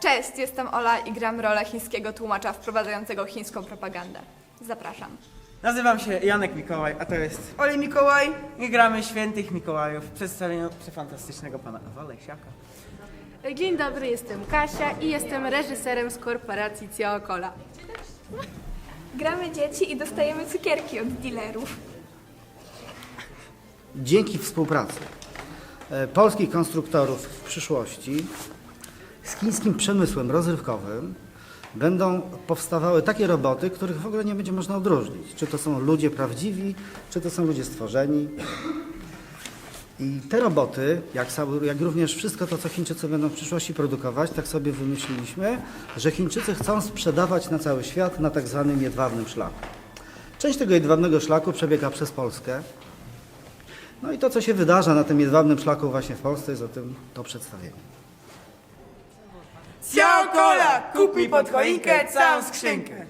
Cześć, jestem Ola i gram rolę chińskiego tłumacza wprowadzającego chińską propagandę. Zapraszam. Nazywam się Janek Mikołaj, a to jest Oli Mikołaj. i gramy świętych Mikołajów w przedstawieniu przefantastycznego pana Walesiaka. Dzień dobry, jestem Kasia i jestem reżyserem z korporacji Ciaokola. Gramy dzieci i dostajemy cukierki od dealerów. Dzięki współpracy e, polskich konstruktorów w przyszłości z chińskim przemysłem rozrywkowym będą powstawały takie roboty, których w ogóle nie będzie można odróżnić. Czy to są ludzie prawdziwi, czy to są ludzie stworzeni. I te roboty, jak, jak również wszystko to, co Chińczycy będą w przyszłości produkować, tak sobie wymyśliliśmy, że Chińczycy chcą sprzedawać na cały świat na tak zwanym jedwabnym szlaku. Część tego jedwabnego szlaku przebiega przez Polskę. No i to, co się wydarza na tym jedwabnym szlaku właśnie w Polsce, jest o tym to przedstawienie. Ciao Kola! Kupi pod choinkę całą skrzynkę.